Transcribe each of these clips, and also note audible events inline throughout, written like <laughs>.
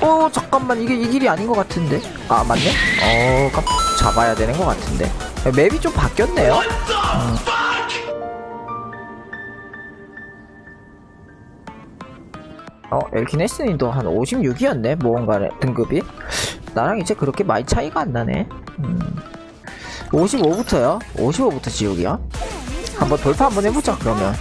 어 잠깐만. 이게 이 길이 아닌 것 같은데? 아 맞네. 어 깜... 잡아야 되는 것 같은데. 맵이 좀 바뀌었네요. 음. 어 엘키네스님도 한 56이었네 무언가 등급이. 나랑 이제 그렇게 많이 차이가 안 나네. 음. 55부터요? 55부터 지옥이야 한번 돌파 한번 해보자 그러면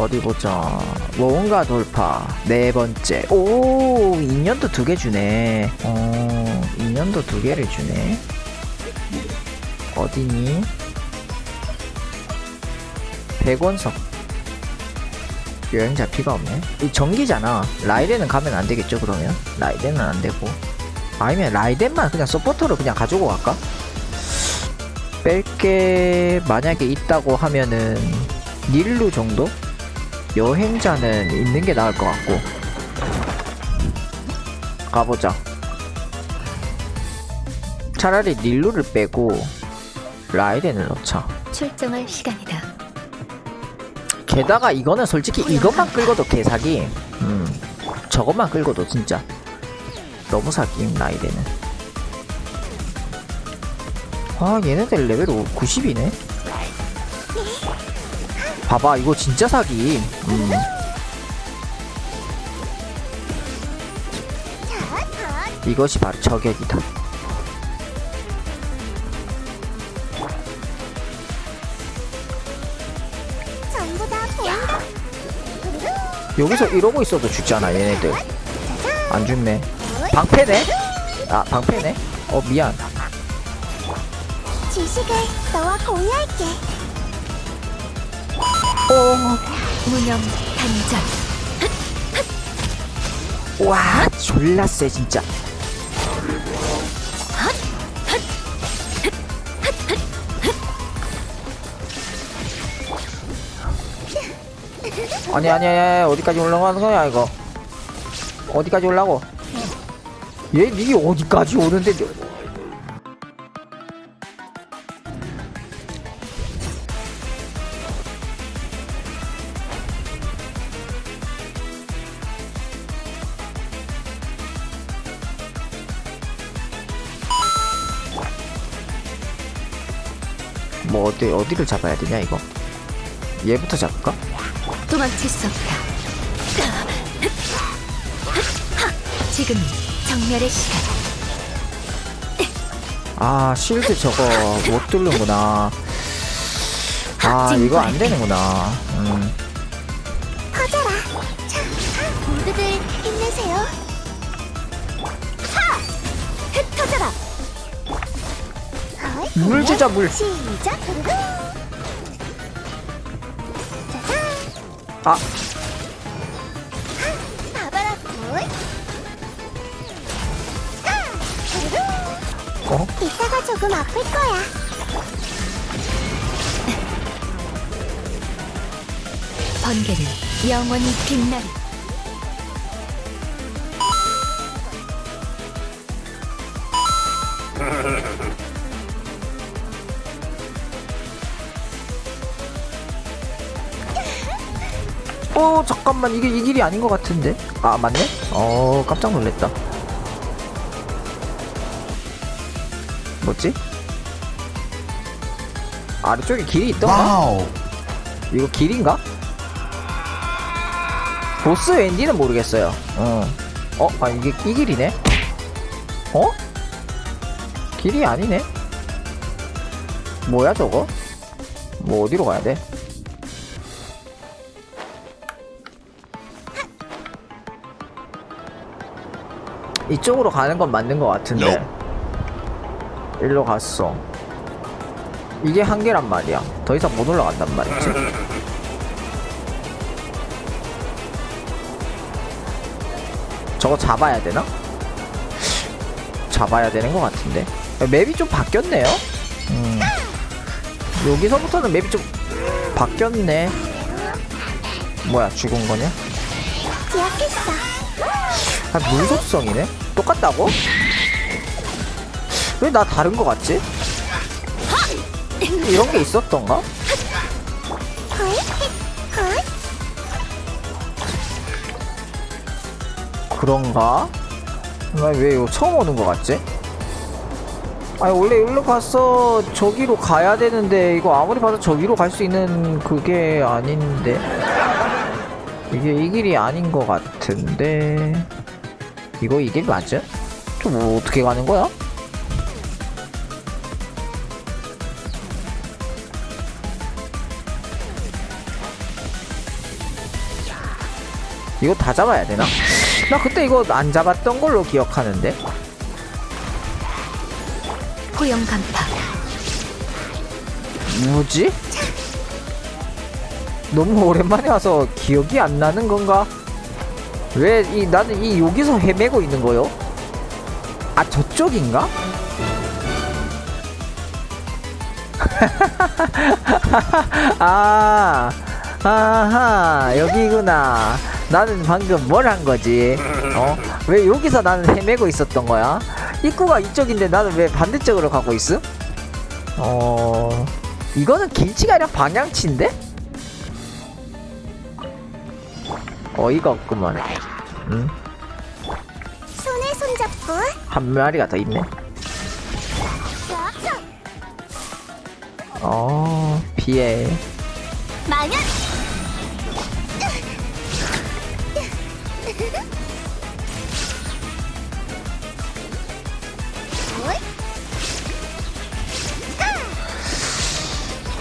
어디 보자. 뭔가 돌파. 네 번째. 오 인연도 두 개 주네. 어 인연도 두 개를 주네. 어디니? 백원석. 여행자 피가 없네. 이 전기잖아. 라이덴은 가면 안 되겠죠 그러면? 라이덴은 안 되고. 아니면 라이덴만 그냥 서포터로 그냥 가지고 갈까? 뺄 게 만약에 있다고 하면은 닐루 정도 여행자는 있는 게 나을 것 같고. 가보자. 차라리 닐루를 빼고 라이덴을 넣자. 출정할 시간이다. 게다가 이거는 솔직히 이것만 끌고도 개사기. 음 저것만 끌고도 진짜 너무 사기임 라이덴은. 아 얘네들 레벨 90이네 봐봐 이거 진짜 사기 음. 이것이 바로 저격이다. 여기서 이러고 있어도 죽잖아 얘네들 안 죽네 방패네 아 방패네 어 미안 지식을 너와 공유할게. 어 무념 단전. 와 졸라 세 진짜. 아니 아니 아니 어디까지 올라가는 거야 이거? 어디까지 올라고? 얘 니가 어디까지 오는데 뭐 어디 어디를 잡아야 되냐 이거 얘부터 잡을까? 도망칠 수 없다. 지금 정멸의 시간. 아 실드 저거 못 뚫는구나 아 이거 안 되는구나 음. 커져라. 자, 모두들 힘내세요. 하! 흩어져라. 물 주자, 물. 시작. 아 봐봐라. 물. 하! 후루루. 어? 이따가 조금 아플 거야. 번개는 영원히 빛나리. 어 잠깐만 이게 이 길이 아닌 것 같은데 아 맞네? 어 깜짝 놀랐다 뭐지? 아래쪽에 길이 있던가? 와우. 이거 길인가? 보스 왠지는 모르겠어요 어. 어? 아 이게 이 길이네? 어? 길이 아니네? 뭐야 저거? 뭐 어디로 가야 돼? 이쪽으로 가는 건 맞는 것 같은데 일로 갔어 이게 한계란 말이야 더 이상 못 올라간단 말이지 <laughs> 저거 잡아야 되나? 잡아야 되는 것 같은데 맵이 좀 바뀌었네요 음. 여기서부터는 맵이 좀 바뀌었네 뭐야 죽은 거냐? 기억했어. 아, 물속성이네? 똑같다고? 왜 나 다른 거 같지? 이런 게 있었던가? 그런가? 나왜 이거 처음 오는 거 같지? 아니 원래 일로 가서 저기로 가야 되는데 이거 아무리 봐도 저기로 갈 수 있는 그게 아닌데 이게 이 길이 아닌 것 같은데 이거 이길 맞아? 좀 어떻게 가는 거야? 이거 다 잡아야 되나? 나 그때 이거 안 잡았던 걸로 기억하는데 고용 간파 뭐지? 너무 오랜만에 와서 기억이 안 나는 건가? 왜 이 나는 이 여기서 헤매고 있는 거요? 아 저쪽인가? <laughs> 아, 아하 여기구나. 나는 방금 뭘 한 거지? 어? 왜 여기서 나는 헤매고 있었던 거야? 입구가 이쪽인데 나는 왜 반대쪽으로 가고 있음? 어 이거는 길치가 아니라 방향치인데? 어이가 없구만. 응? 손에 손잡고 한 마리가 더 있네. 어 피해. 망연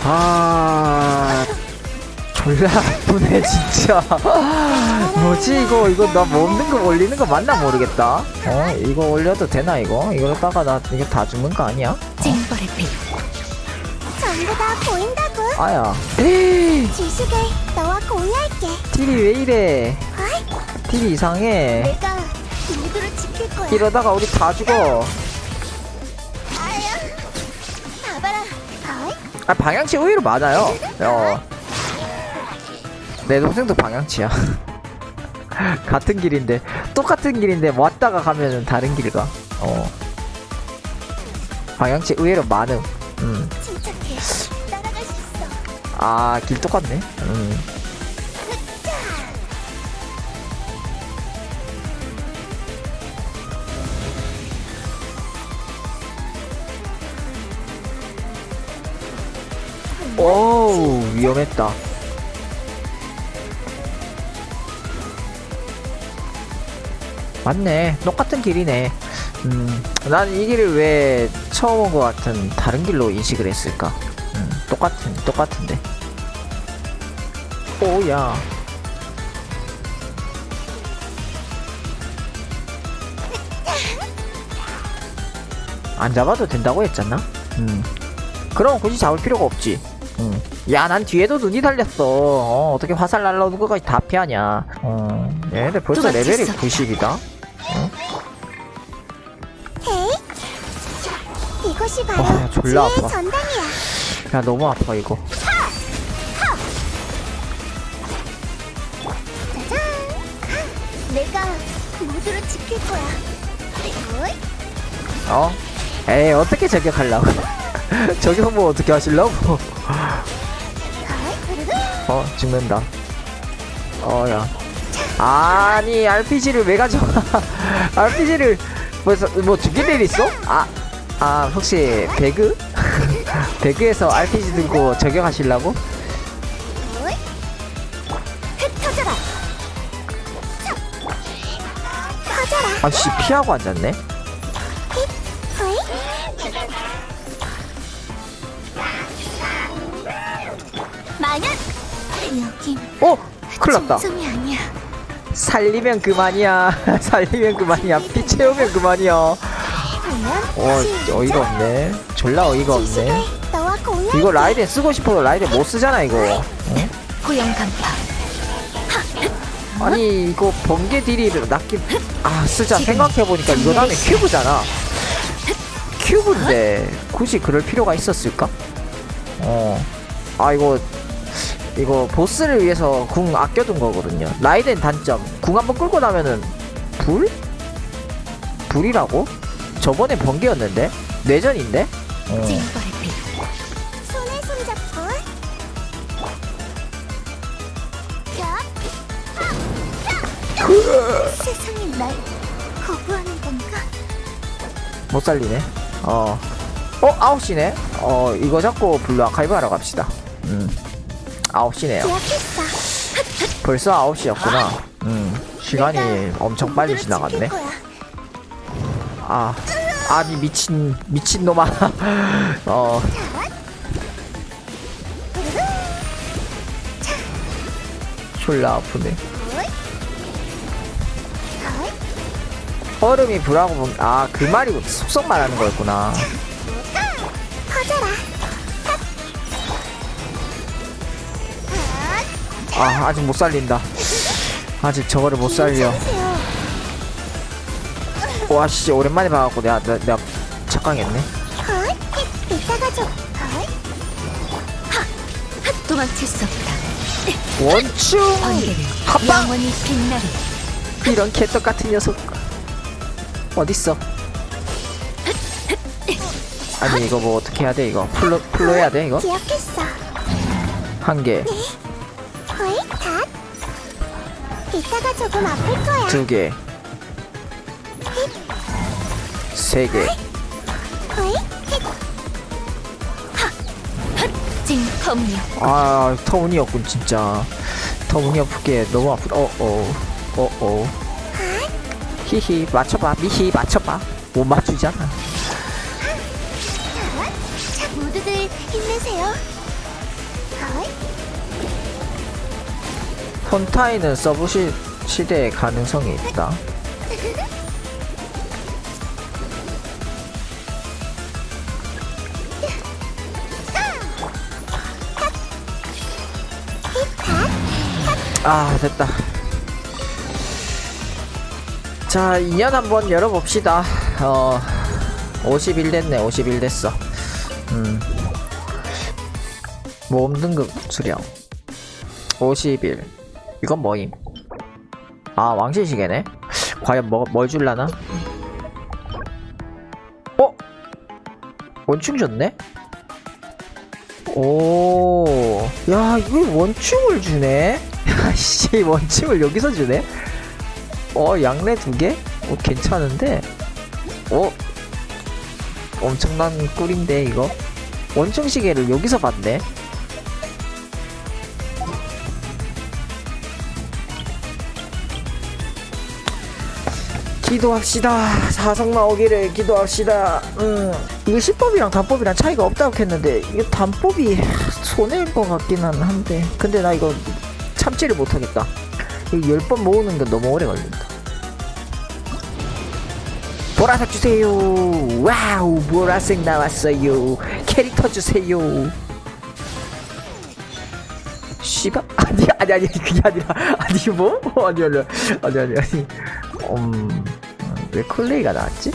아 졸라 아프네 진짜. 뭐지 이거 이거 나 먹는 거 올리는 거 맞나 모르겠다. 어 이거 올려도 되나 이거? 이러다가 나 이거 다 죽는 거 아니야? 징벌의 빛 전부 다 보인다고 아야. <gasps> 지식을 너와 공유할게 딜이 왜 이래? 딜이 이상해. 내가 모두를 지킬 거야 이러다가 우리 다 죽어. 아야 봐봐라 어이? 아 방향치 의외로 많아요. 어. 내 동생도 방향치야. <laughs> 같은 길인데 똑같은 길인데 왔다가 가면은 다른 길 가. 어. 방향치 의외로 많음. 음. 침착해 따라갈 수 있어 아, 길 똑같네. 음. 오우, 위험했다. 맞네. 똑같은 길이네. 음, 난 이 길을 왜 처음 온 것 같은 다른 길로 인식을 했을까? 음, 똑같은, 똑같은데. 오야. 안 잡아도 된다고 했잖아? 음. 그럼 굳이 잡을 필요가 없지. 음. 야, 난 뒤에도 눈이 달렸어. 어, 어떻게 화살 날라오는 것까지 다 피하냐. 어, 얘네들 벌써 레벨이 수 없다. 90이다. 이곳이 바로 와, 졸라 지혜의 아파. 전당이야 야, 너무 아파, 이거. 짜잔 내가 모두를 지킬 거야 어이? 어? 에이, 어떻게 저격하려고? <laughs> 저격 뭐 어떻게 하시려고? 어이? 어, 죽는다. 어, 야. 아니, RPG를 왜 가져와? <laughs> RPG를 벌써 뭐 죽일 일 있어? 아, 아, 혹시 배그? <laughs> 배그에서 RPG 들고? 어이? 흩어져라 자. 터져라 아씨, 피하고 앉았네? 여긴 어! 큰일 났다. 정성이 아니야 살리면 그만이야. <laughs> 살리면 그만이야. 피 채우면 그만이야. 어, 어이가 없네. 졸라 어이가 없네. 이거 라이덴 쓰고 싶어도 라이덴 못 쓰잖아, 이거. 어? 고용 간파 아니 이거 번개 딜이 낫긴 아 쓰자 생각해보니까 이거 다음에 큐브잖아 큐브인데 굳이 그럴 필요가 있었을까? 어 아 이거 이거 보스를 위해서 궁 아껴둔 거거든요 라이덴 단점 궁 한번 끌고 나면은 불? 불이라고? 저번에 번개였는데? 내전인데? 어. 손잡고! 세상이 날 거부하는 건가? 못 살리네. 어. 어, 9시네? 어, 이거 잡고 블루 아카이브 하러 갑시다. 음. 9시네요. 기억했어. 벌써 9시였구나. 음. 시간이 엄청 빨리 지나갔네. 아. 아니, 미친, 미친놈아. <laughs> 어, 졸라 아프네. 얼음이 불하고 보면, 아, 그 말이 속성 말하는 거였구나. 아, 아직 못 살린다. 아직 저거를 못 살려. 참으세요. 와, 씨, 오랜만에 봐갖고 내가, 내가, 내가 착각했네. 헐, 헷, 이따가 좀. 헐, 도망칠 수 없다. 원충! 번개는 합방! 영원히 빛나리. 이런 개떡 같은 녀석. 어딨어? 아니, 이거 뭐 어떻게 해야 돼, 이거? 풀로, 풀로 해야 돼, 이거? 기억했어. 한 개, 헐, 갓. 이따가 조금 아플 거야. 두 개, 세 개. 헐, 징검력. 아, 터운이었군, 진짜. 터운이 없게 너무 아프다. 어, 어, 어, 어. 히히, 맞춰봐, 미히, 맞춰봐. 못 맞추잖아. 자, 모두들 힘내세요. 헐, 폰타이는 서브 시, 시대의 가능성이 있다. <laughs> 아, 됐다. 자, 2년 한번 열어봅시다. 어, 51 됐네, 51 됐어. 음. 모험 등급 수령. 51. 이건 뭐임? 아, 왕실시계네? 과연 뭐, 뭘 줄라나? 어? 원충 줬네? 오, 야, 이거 원충을 주네? 야, 씨, 원충을 여기서 주네? 어, 양내 두 개? 어, 괜찮은데? 어? 엄청난 꿀인데, 이거? 원충 시계를 여기서 봤네? 기도합시다. 사성 나오기를 기도합시다. 음, 이거 시법이랑 단법이랑 차이가 없다고 했는데 이게 단법이 손해일 것 같기는 한데 근데 나 이거 참지를. 이거 10번 모으는 게 너무 오래 걸린다. 보라색 주세요. 와우, 보라색 나왔어요. 캐릭터 주세요. 씨발 아니 아니 아니 그게 아니라 아니 뭐 아니 아니 아니 아니 아니 음, 왜 콜레이가 나왔지?